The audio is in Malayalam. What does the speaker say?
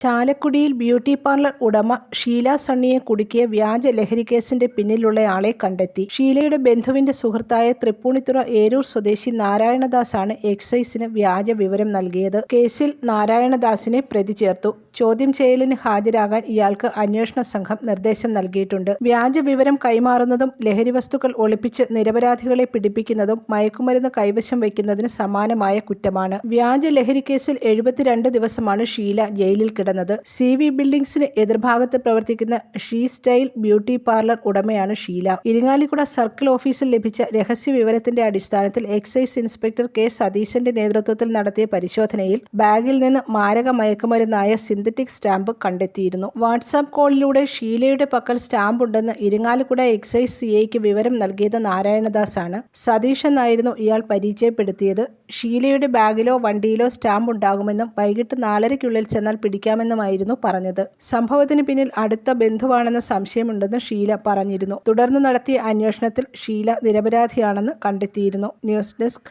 ചാലക്കുടിയിൽ ബ്യൂട്ടി പാർലർ ഉടമ ഷീല സണ്ണിയെ കുടുക്കിയ വ്യാജ ലഹരി ലഹരിക്കേസിന്റെ പിന്നിലുള്ളയാളെ കണ്ടെത്തി. ഷീലയുടെ ബന്ധുവിന്റെ സുഹൃത്തായ തൃപ്പൂണിത്തുറ ഏരൂർ സ്വദേശി നാരായണദാസാണ് എക്സൈസിന് വ്യാജ വിവരം നൽകിയത്. കേസിൽ നാരായണദാസിനെ പ്രതി ചേർത്തു. ചോദ്യം ചെയ്യലിന് ഹാജരാകാൻ ഇയാൾക്ക് അന്വേഷണ സംഘം നിർദ്ദേശം നൽകിയിട്ടുണ്ട്. വ്യാജ വിവരം കൈമാറുന്നതും ലഹരി വസ്തുക്കൾ ഒളിപ്പിച്ച് നിരപരാധികളെ പിടിപ്പിക്കുന്നതും മയക്കുമരുന്ന് കൈവശം വയ്ക്കുന്നതിന് സമാനമായ കുറ്റമാണ്. വ്യാജ ലഹരി കേസിൽ എഴുപത്തിരണ്ട് ദിവസമാണ് ഷീല ജയിലിൽ കിടന്നത്. സി വി ബിൽഡിംഗ്സിന് എതിർഭാഗത്ത് പ്രവർത്തിക്കുന്ന ഷീ സ്റ്റൈൽ ബ്യൂട്ടി പാർലർ ഉടമയാണ് ഷീല. ഇരിങ്ങാലിക്കുട സർക്കിൾ ഓഫീസിൽ ലഭിച്ച രഹസ്യ വിവരത്തിന്റെ അടിസ്ഥാനത്തിൽ എക്സൈസ് ഇൻസ്പെക്ടർ കെ സതീശന്റെ നേതൃത്വത്തിൽ നടത്തിയ പരിശോധനയിൽ ബാഗിൽ നിന്ന് മാരക മയക്കുമരുന്നായ സിന്തറ്റിക് സ്റ്റാമ്പ് കണ്ടെത്തിയിരുന്നു. വാട്സാപ്പ് കോളിലൂടെ ഷീലയുടെ പക്കൽ സ്റ്റാമ്പ് ഉണ്ടെന്ന് ഇരിങ്ങാലക്കുട എക്സൈസ് സിഐക്ക് വിവരം നൽകിയത് നാരായണദാസാണ്. സതീഷ് എന്നായിരുന്നു ഇയാൾ പരിചയപ്പെടുത്തിയത്. ഷീലയുടെ ബാഗിലോ വണ്ടിയിലോ സ്റ്റാമ്പ് ഉണ്ടാകുമെന്നും വൈകിട്ട് നാലരയ്ക്കുള്ളിൽ ചെന്നാൽ പിടിക്കാമെന്നുമായിരുന്നു പറഞ്ഞത്. സംഭവത്തിന് പിന്നിൽ അടുത്ത ബന്ധുവാണെന്ന സംശയമുണ്ടെന്ന് ഷീല പറഞ്ഞിരുന്നു. തുടർന്ന് നടത്തിയ അന്വേഷണത്തിൽ ഷീല നിരപരാധിയാണെന്ന് കണ്ടെത്തിയിരുന്നു. News desk